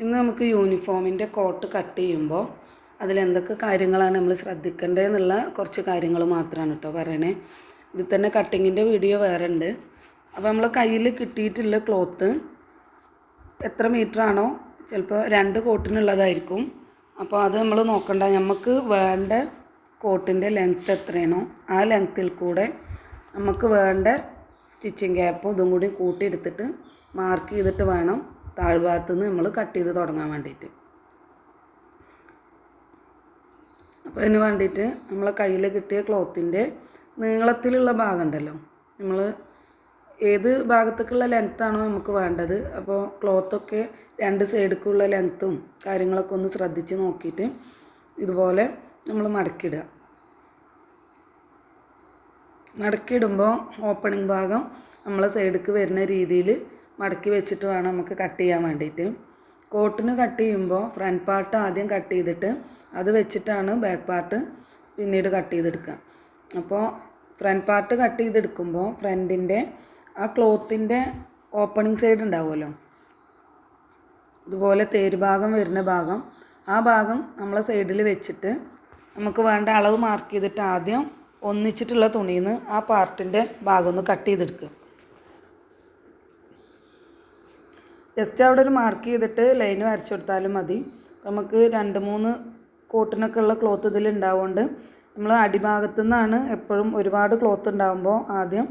ഇന്ന് നമുക്ക് യൂണിഫോമിന്റെ കോട്ട് കട്ട് ചെയ്യുമ്പോൾ അതിലെന്തൊക്കെ കാര്യങ്ങളാണ് നമ്മൾ ശ്രദ്ധിക്കേണ്ടതെന്നുള്ള കുറച്ച് കാര്യങ്ങൾ മാത്രമാണ് കേട്ടോ പറയണേ. ഇതിൽ തന്നെ കട്ടിങ്ങിന്റെ വീഡിയോ വേറെ ഉണ്ട് അപ്പോൾ നമ്മൾ കയ്യിൽ കിട്ടിയിട്ടുള്ള ക്ലോത്ത് എത്ര മീറ്റർ ആണോ ചിലപ്പോൾ രണ്ട് കോട്ടിനുള്ളതായിരിക്കും അപ്പോൾ അത് നമ്മൾ നോക്കണ്ട. നമുക്ക് വേണ്ട കോട്ടിന്റെ ലെങ്ത്ത് എത്രയാണോ ആ ലെങ്ത്തിൽ കൂടെ നമുക്ക് വേണ്ട സ്റ്റിച്ചിങ് ഗ്യാപ്പും ഇതും കൂടി കൂട്ടിയെടുത്തിട്ട് മാർക്ക് ചെയ്തിട്ട് വേണം താഴ്ഭാഗത്ത് നിന്ന് നമ്മൾ കട്ട് ചെയ്ത് തുടങ്ങാൻ വേണ്ടിയിട്ട്. അപ്പോൾ അതിന് വേണ്ടിയിട്ട് നമ്മളെ കയ്യിൽ കിട്ടിയ ക്ലോത്തിന്റെ നീളത്തിലുള്ള ഭാഗം ഉണ്ടല്ലോ. നമ്മൾ ഏത് ഭാഗത്തേക്കുള്ള ലെങ്ത്താണോ നമുക്ക് വേണ്ടത്. അപ്പോൾ ക്ലോത്തൊക്കെ രണ്ട് സൈഡിലേക്കുള്ള ലെങ്ത്തും കാര്യങ്ങളൊക്കെ ഒന്ന് ശ്രദ്ധിച്ച് നോക്കിയിട്ട് ഇതുപോലെ നമ്മൾ മടക്കിയിടുക. മടക്കിയിടുമ്പോൾ ഓപ്പണിംഗ് ഭാഗം നമ്മളെ സൈഡിലേക്ക് വരുന്ന രീതിയിൽ മടക്കി വെച്ചിട്ട് വേണം നമുക്ക് കട്ട് ചെയ്യാൻ വേണ്ടിയിട്ട്. കോട്ടിന് കട്ട് ചെയ്യുമ്പോൾ ഫ്രണ്ട് പാർട്ട് ആദ്യം കട്ട് ചെയ്തിട്ട് അത് വെച്ചിട്ടാണ് ബാക്ക് പാർട്ട് പിന്നീട് കട്ട് ചെയ്തെടുക്കുക. അപ്പോൾ ഫ്രണ്ട് പാർട്ട് കട്ട് ചെയ്തെടുക്കുമ്പോൾ ഫ്രണ്ടിന്റെ ആ ക്ലോത്തിന്റെ ഓപ്പണിംഗ് സൈഡ് ഉണ്ടാവുമല്ലോ? ഇതുപോലെ തേര് ഭാഗം വരുന്ന ഭാഗം. ആ ഭാഗം നമ്മളെ സൈഡിൽ വെച്ചിട്ട് നമുക്ക് വേണ്ട അളവ് മാർക്ക് ചെയ്തിട്ട് ആദ്യം ഒന്നിച്ചിട്ടുള്ള തുണിയിൽ നിന്ന് ആ പാർട്ടിന്റെ ഭാഗം ഒന്ന് കട്ട് ചെയ്തെടുക്കുക. ജസ്റ്റ് അവിടെ ഒരു മാർക്ക് ചെയ്തിട്ട് ലൈൻ വരച്ചു കൊടുത്താലും മതി. നമുക്ക് രണ്ട് മൂന്ന് കോട്ടിനൊക്കെ ഉള്ള ക്ലോത്ത് ഇതിൽ ഉണ്ടാവുകൊണ്ട് നമ്മൾ അടിഭാഗത്തു നിന്നാണ് എപ്പോഴും ഒരുപാട് ക്ലോത്ത് ഉണ്ടാകുമ്പോൾ ആദ്യം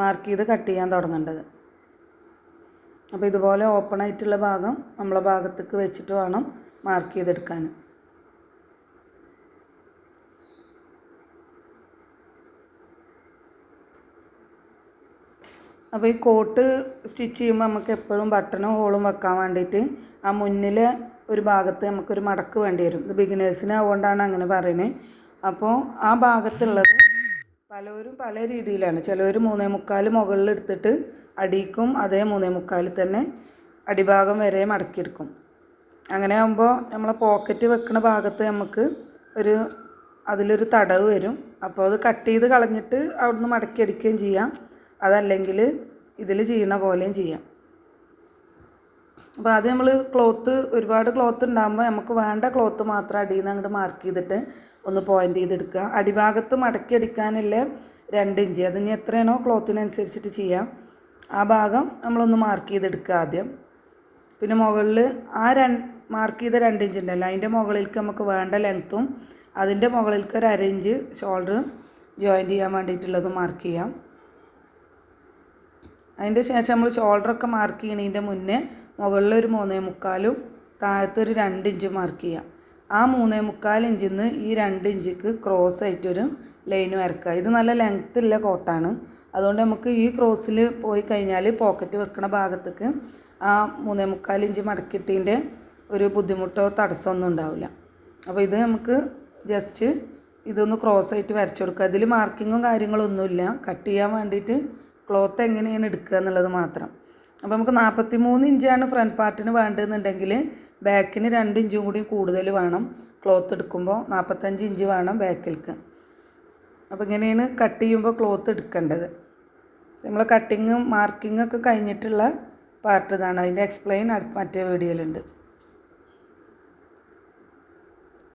മാർക്ക് ചെയ്ത് കട്ട് ചെയ്യാൻ തുടങ്ങേണ്ടത്. അപ്പോൾ ഇതുപോലെ ഓപ്പൺ ആയിട്ടുള്ള ഭാഗം നമ്മളെ ഭാഗത്തേക്ക് വെച്ചിട്ട് വേണം മാർക്ക് ചെയ്തെടുക്കാൻ. അപ്പോൾ ഈ കോട്ട് സ്റ്റിച്ച് ചെയ്യുമ്പോൾ നമുക്ക് എപ്പോഴും ബട്ടണും ഹോളും വെക്കാൻ വേണ്ടിയിട്ട് ആ മുന്നിലെ ഒരു ഭാഗത്ത് നമുക്കൊരു മടക്ക് വേണ്ടി വരും. ഇത് ബിഗിനേഴ്സിന് അതുകൊണ്ടാണ് അങ്ങനെ പറയുന്നത് അപ്പോൾ ആ ഭാഗത്തുള്ളത് പലരും പല രീതിയിലാണ്. ചിലവർ മൂന്നേ മുക്കാൽ മുകളിൽ എടുത്തിട്ട് അടിക്കും അതേ മൂന്നേ മുക്കാലിൽ തന്നെ അടിഭാഗം വരെ മടക്കിയെടുക്കും. അങ്ങനെ ആകുമ്പോൾ നമ്മളെ പോക്കറ്റ് വെക്കുന്ന ഭാഗത്ത് നമുക്ക് ഒരു അതിലൊരു തടവ് വരും. അപ്പോൾ അത് കട്ട് ചെയ്ത് കളഞ്ഞിട്ട് അവിടുന്ന് മടക്കി അടിക്കുകയും ചെയ്യാം. അതല്ലെങ്കിൽ ഇതിൽ ചെയ്യുന്ന പോലെയും ചെയ്യാം. അപ്പോൾ അത് നമ്മൾ ക്ലോത്ത് ഒരുപാട് ക്ലോത്ത് ഉണ്ടാകുമ്പോൾ നമുക്ക് വേണ്ട ക്ലോത്ത് മാത്രം അടിയിൽ നിന്ന് അങ്ങോട്ട് മാർക്ക് ചെയ്തിട്ട് ഒന്ന് പോയിന്റ് ചെയ്തെടുക്കുക. അടിഭാഗത്ത് മടക്കി അടിക്കാനുള്ള രണ്ട് ഇഞ്ച് അതിന് എത്രയാണോ ക്ലോത്തിനനുസരിച്ചിട്ട് ചെയ്യാം. ആ ഭാഗം നമ്മളൊന്ന് മാർക്ക് ചെയ്തെടുക്കുക ആദ്യം. പിന്നെ മുകളിൽ ആ രണ്ട് മാർക്ക് ചെയ്ത രണ്ട് ഇഞ്ച് ഉണ്ടല്ലോ. അതിന്റെ മുകളിലേക്ക് നമുക്ക് വേണ്ട ലെങ്ത്തും അതിന്റെ മുകളിലേക്ക് ഒരു അര ഇഞ്ച് ഷോൾഡർ ജോയിന്റ് ചെയ്യാൻ വേണ്ടിയിട്ടുള്ളത് മാർക്ക് ചെയ്യാം. അതിന്റെ ശേഷം നമ്മൾ ഷോൾഡറൊക്കെ മാർക്ക് ചെയ്യണതിന്റെ മുന്നേ മുകളിലൊരു മൂന്നേ മുക്കാലും താഴത്തൊരു രണ്ട് ഇഞ്ച് മാർക്ക് ചെയ്യാം. ആ മൂന്നേ മുക്കാൽ ഇഞ്ചിൽ നിന്ന് ഈ രണ്ട് ഇഞ്ചിക്ക് ക്രോസ് ആയിട്ടൊരു ലൈൻ വരക്കുക ഇത് നല്ല ലെങ്ത് ഉള്ള കോട്ടാണ് അതുകൊണ്ട് നമുക്ക് ഈ ക്രോസിൽ പോയി കഴിഞ്ഞാൽ പോക്കറ്റ് വെക്കുന്ന ഭാഗത്തേക്ക് ആ മൂന്നേ മുക്കാൽ ഇഞ്ച് മടക്കിയിട്ടതിന്റെ ഒരു ബുദ്ധിമുട്ടോ തടസ്സമൊന്നും ഉണ്ടാവില്ല. അപ്പോൾ ഇത് നമുക്ക് ജസ്റ്റ് ഇതൊന്ന് ക്രോസ് ആയിട്ട് വരച്ചു കൊടുക്കുക അതിൽ മാർക്കിങ്ങും കാര്യങ്ങളൊന്നുമില്ല കട്ട് ചെയ്യാൻ വേണ്ടിയിട്ട് ക്ലോത്ത് എങ്ങനെയാണ് എടുക്കുക എന്നുള്ളത് മാത്രം. അപ്പോൾ നമുക്ക് നാൽപ്പത്തി മൂന്ന് ഇഞ്ചാണ് ഫ്രണ്ട് പാർട്ടിന് വേണ്ടതെന്നുണ്ടെങ്കിൽ ബാക്കിന് രണ്ട് ഇഞ്ചും കൂടി കൂടുതൽ വേണം. ക്ലോത്ത് എടുക്കുമ്പോൾ നാൽപ്പത്തഞ്ച് ഇഞ്ച് വേണം ബാക്കിലേക്ക് അപ്പോൾ ഇങ്ങനെയാണ് കട്ട് ചെയ്യുമ്പോൾ ക്ലോത്ത് എടുക്കേണ്ടത്. നമ്മൾ കട്ടിങ്ങും മാർക്കിങ്ങൊക്കെ കഴിഞ്ഞിട്ടുള്ള പാർട്ട് ഇതാണ്. അതിന്റെ എക്സ്പ്ലെയിൻ മറ്റേ വീഡിയോയിലുണ്ട്.